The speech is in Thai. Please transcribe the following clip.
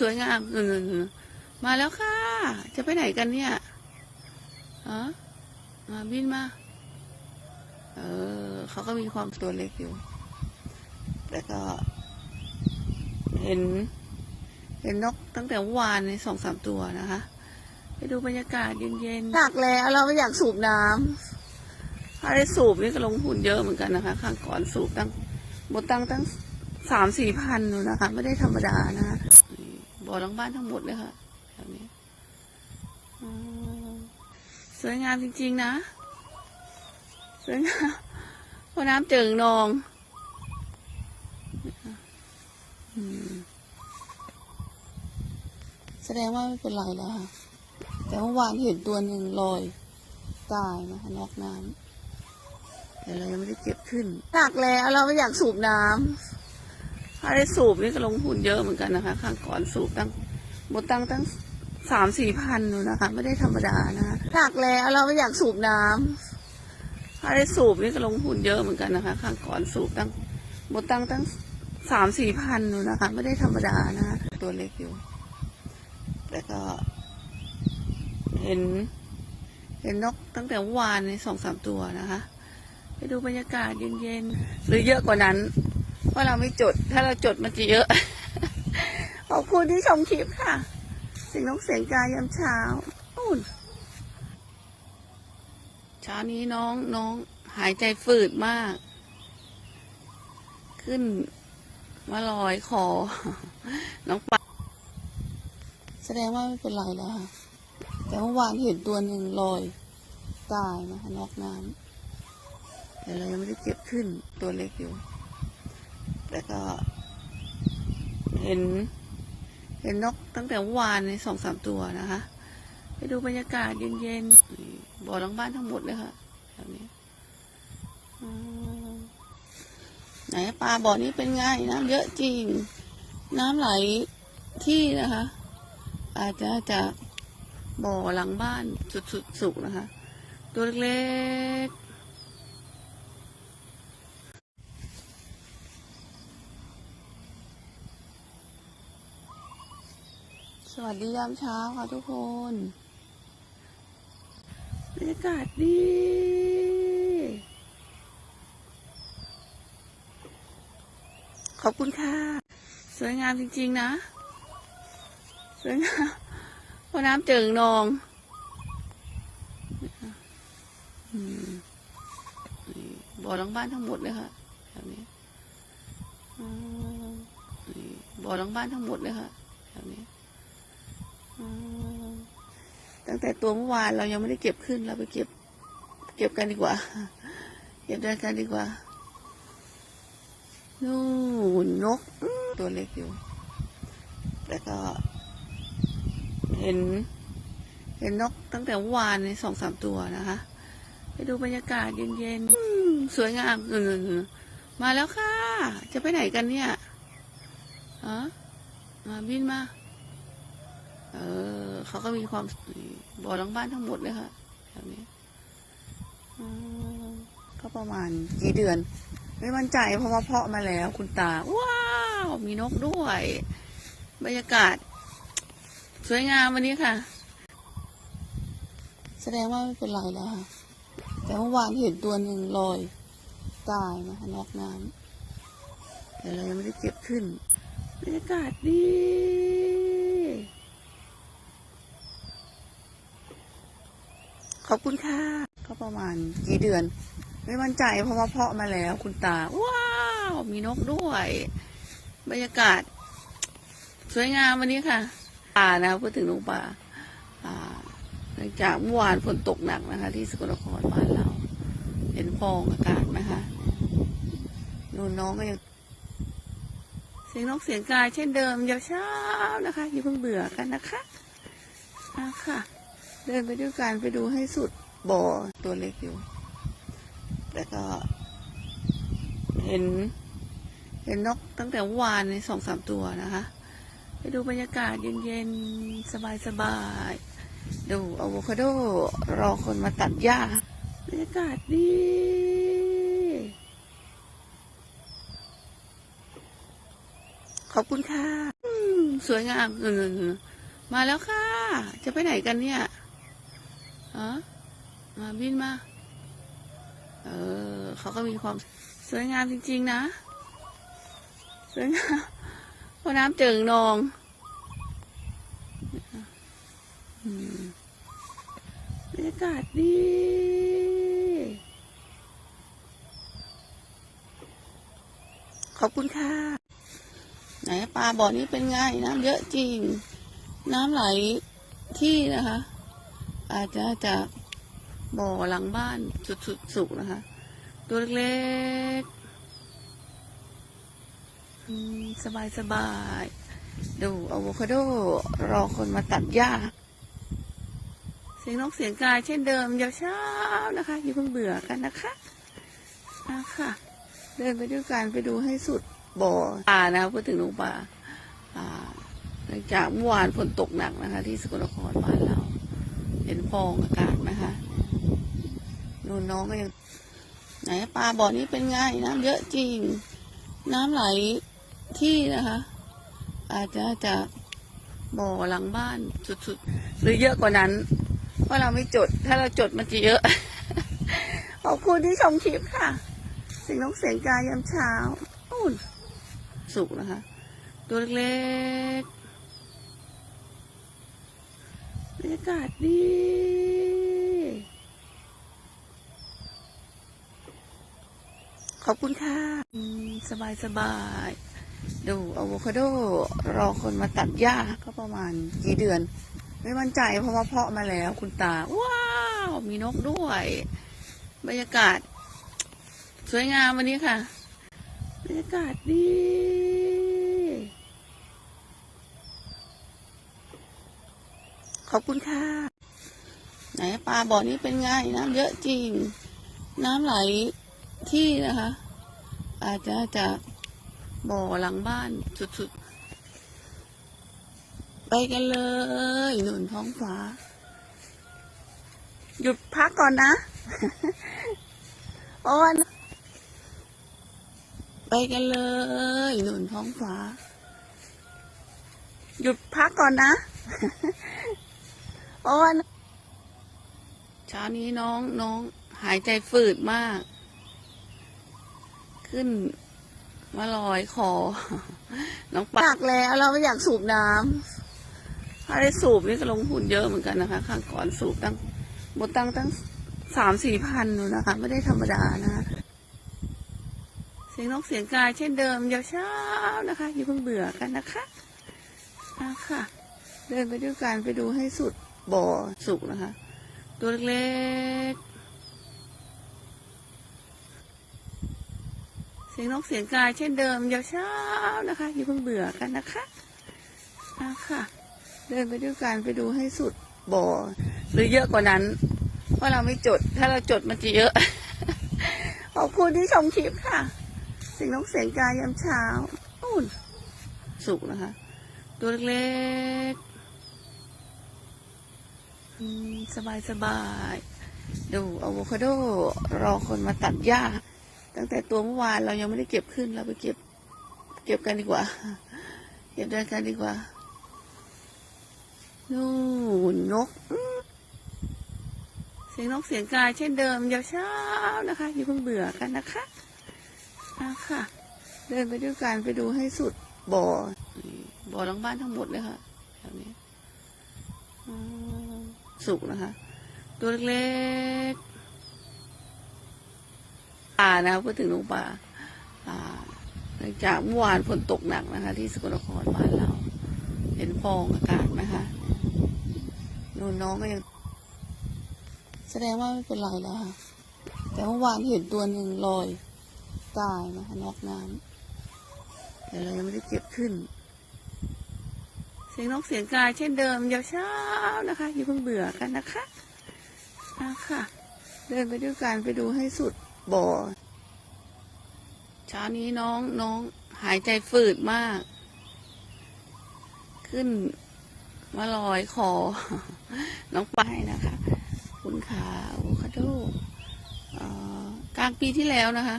สวยงามนู่นๆมาแล้วค่ะ จะไปไหนกันเนี่ยฮะมาบินมา เออเขาก็มีความตัวเล็กอยู่ แต่ก็ เห็น เห็นนกตั้งแต่เมื่อวานในสองสามตัวนะคะ ไปดูบรรยากาศเย็นๆหนักแล้วเราไม่อยากสูบน้ำถ้าได้สูบนี่ก็ลงทุนเยอะเหมือนกันนะคะข้างก่อนสูบตั้งหมดตั้งตั้งสามสี่พันนูนะคะ ไม่ได้ธรรมดานะคะนี่ บ่อหลังบ้านทั้งหมดเลยค่ะแบบนี้สวยงามจริง ๆ นะ สวยงามพราะน้ำเจิ่งนองแสดงว่าไม่เป็นไรแล้วค่ะ แต่เมื่อวานเห็นตัวหนึ่งลอย ตายนะคะนอกน้ำแต่เรายังไม่ได้เก็บขึ้นหนักแล้วเราไม่อยากสูบน้ำ ถ้าได้สูบนี่ก็ลงทุนเยอะเหมือนกันนะคะข้างก่อนสูบตั้งหมดตั้งตั้งสามสี่พันนูนะคะ ไม่ได้ธรรมดานะคะหนักแล้วเราไม่อยากสูบน้ำถ้าได้สูบนี่ก็ลงทุนเยอะเหมือนกันนะคะ ข้างก่อนสูบตั้งหมดตั้งตั้งสามสี่พันนูนะคะ ไม่ได้ธรรมดานะคะตัวเล็กอยู่ แต่ก็ เห็น เห็นนกตั้งแต่วานในสองสามตัวนะคะ ไปดูบรรยากาศเย็นๆหรือเยอะกว่านั้น ราะเราไม่จด ถ้าเราจดมันจะเยอะ ขอบคุณที่ชมคลิปค่ะสียงนกเสียงกายยามเช้านู่นเช้านี้น้องน้องหายใจฝืดมาก ขึ้นมาลอยคอ น้องปะแสดงว่าไม่เป็นไรแล้วค่ะ แต่เมื่อวานเห็นตัวหนึ่งลอย ตายนะคะนอกน้ำแต่เรายังไม่ได้เก็บขึ้นตัวเล็กอยู่ แต่ก็ เห็น เห็นนกตั้งแต่วานในสองสามตัวนะคะ ไปดูบรรยากาศเย็นๆบ่อหลังบ้านทั้งหมดเลยค่ะแบบนี้ไหนปลาบ่อนี้เป็นไงน้ำเยอะจริง น้ำไหลที่นะคะ อาจจะจากบ่อหลังบ้านสุดๆสุกนะคะ ตัวเล็กๆ สวัสดียามเช้าค่ะทุกคนบรรยากาศดีขอบคุณค่ะ สวยงามจริง ๆ นะ สวยงามพราน้ำเจิ่งนองบ่อหลังบ้านทั้งหมดเลยค่ะแบบนี้บ่อหลังบ้านทั้งหมดเลยค่ะ ตั้งแต่ตัวเมื่อวานเรายังไม่ได้เก็บขึ้น เราไปเก็บ เก็บกันดีกว่า เก็บด้วยกันดีกว่า นู่นนก ตัวเล็กอยู่ แต่ก็ เห็น เห็นนกตั้งแต่เมื่อวานในสองสามตัวนะคะ ไปดูบรรยากาศเย็นๆสวยงามมาแล้วค่ะ จะไปไหนกันเนี่ยฮะมาบินมา เออเขาก็มีความบ่อหลังบ้านทั้งหมดเลยค่ะแบบนี้ก็ประมาณกี่เดือน ไม่มั่นใจเพราะว่าเพาะมาแล้ว คุณตา ว้าว มีนกด้วย บรรยากาศ สวยงามวันนี้ค่ะ แสดงว่าไม่เป็นไรแล้วค่ะ แต่เมื่อวานเห็นตัวหนึ่งลอยตายนะคะนอกน้ำแต่เรายังไม่ได้เก็บขึ้น บรรยากาศดี ขอบคุณค่ะ ก็ประมาณกี่เดือน ไม่มั่นใจเพราะว่าเพาะมาแล้วคุณตา ว้าว มีนกด้วย บรรยากาศ สวยงามวันนี้ค่ะ ป่านะพูดถึงนกป่าอ่าหลังจากเมื่อวานฝนตกหนักนะคะ ที่สกลนครบ้านเรา เห็นฟองอากาศไหมคะนู่นน้องก็ยังเสียงนกเสียงกายเช่นเดิมยาวเช้านะคะอย่าเพิ่งเบื่อกันนะคะอะค่ะ เดินไปด้วยกันไปดูให้สุดบ่อตัวเล็กอยู่แต่ก็ เห็น เห็นนกตั้งแต่วานในสองสามตัวนะคะ ไปดูบรรยากาศเย็นๆ สบายๆ ดูอะโวคาโด รอคนมาตัดหญ้าบรรยากาศดีขอบคุณค่ะสวยงาม มาแล้วค่ะ จะไปไหนกันเนี่ย ฮะมาบินมา เออเขาก็มีความสวยงามจริงๆนะ สวยงามพราะน้ำเจิ่งนองอืมบรรยากาศดีขอบคุณค่ะ ไหนปลาบ่อนี้เป็นไงน้ำเยอะจริง น้ำไหลที่นะคะ อาจจะจากบ่อหลังบ้านสุดๆสุกนะคะ ตัวเล็กๆอืมสบายดูอะโวคาโด รอคนมาตัดหญ้า เสียงนกเสียงกายเช่นเดิมยาวเช้านะคะ อย่าเพิ่งเบื่อกันนะคะนะคะเดินไปด้วยกันไปดูให้สุดบ่อปลานะคะพูดถึงนกป่าหลังจากเมื่อวานฝนตกหนักนะคะ ที่สกลนครบ้านเรา เห็นฟองอากาศไหมคะนู่นน้องก็ยังไหนปลาบ่อนี้เป็นไงน้ำเยอะจริง น้ำไหลที่นะคะ อาจจะจากบ่อหลังบ้านสุดๆ หรือเยอะกว่านั้น เพราะเราไม่จด ถ้าเราจดมันจะเยอะ ขอบคุณที่ชมคลิปค่ะเสียงนกเสียงกายยามเช้าอุ่นสุกนะคะ ตัวเล็กๆบ รรยากาศดีขอบคุณค่ะสบายสบายดูอะโวคาโดรอคนมาตัดหญ้าก็ประมาณกี่เดือน ไม่มั่นใจเพราะว่าเพาะมาแล้วคุณตา ว้าว มีนกด้วย บรรยากาศ สวยงามวันนี้ค่ะ บรรยากาศดี ข อบคุณค่ะ ไหนปลาบ่อนี้เป็นไงน้ำเยอะจริง น้ำไหลที่นะคะ อาจจะจากบ่อหลังบ้านสุดๆ ไปกันเลยหนุนท้องฟ้า หยุดพักก่อนนะโอ้นไปกันเลยหนุนท้องฟ้า หยุดพักก่อนนะ โอ้นเช้านี้น้องน้องหายใจฝืดมาก ขึ้นมาลอยคอ น้องปากแล้วเราไม่อยากสูบน้ำถ้าได้สูบนี่ก็ลงทุนเยอะเหมือนกันนะคะครั้งก่อนสูบตั้งหมดตั้งตั้งสามสี่พันอยู่นะคะ ไม่ได้ธรรมดานะคะเสียงนกเสียงกายเช่นเดิมยาวเช้านะคะอย่าเพิ่งเบื่อกันนะคะนะคะเดินไปด้วยกันไปดูให้สุด บ่อสุกนะคะ ตัวเล็กๆ เสียงนกเสียงกายเช่นเดิมยาวเช้านะคะอย่าเพิ่งเบื่อกันนะคะนะค่ะ เดินไปด้วยกันไปดูให้สุดบ่อ หรือเยอะกว่านั้น เพราะเราไม่จด ถ้าเราจดมันจะเยอะ ขอบคุณที่ชมคลิปค่ะ เสียงนกเสียงกายยามเช้าอุ่นสุกนะคะ ตัวเล็กๆ อืมสบายดูอะโวคาโดรอคนมาตัดหญ้า ตั้งแต่ตัวเมื่อวานเรายังไม่ได้เก็บขึ้นเราไปเก็บ เก็บกันดีกว่า เก็บด้วยกันดีกว่านู่นนก เสียงนกเสียงกายเช่นเดิมยาวเช้านะคะอย่าเพิ่งเบื่อกันนะคะนะค่ะ เดินไปด้วยกันไปดูให้สุดบ่อบ่อหลังบ้านทั้งหมดเลยค่ะแถวนี้ สุกนะคะ ตัวเล็กๆปลานะคะพูดถึงนกป่าหลังจากเมื่อวานฝนตกหนักนะคะ ที่สกลนครบ้านเรา เห็นฟองอากาศไหมคะนู่นน้องก็ยัง แสดงว่าไม่เป็นไรแล้วค่ะแต่เมื่อวานเห็นตัวหนึ่งลอยตายนะคะนอกน้ำแต่เรายังไม่ได้เก็บขึ้น สียงนกเสียงกายเช่นเดิมยาวเช้านะคะอย่าเพิ่งเบื่อกันนะคะนะค่ะ เดินไปด้วยกันไปดูให้สุดบ่อเช้านี้น้องน้องหายใจฝืดมาก ขึ้นมาลอยคอ น้องไปายนะคะ คุณขาอะโวคาโดกลางปีที่แล้วนะคะ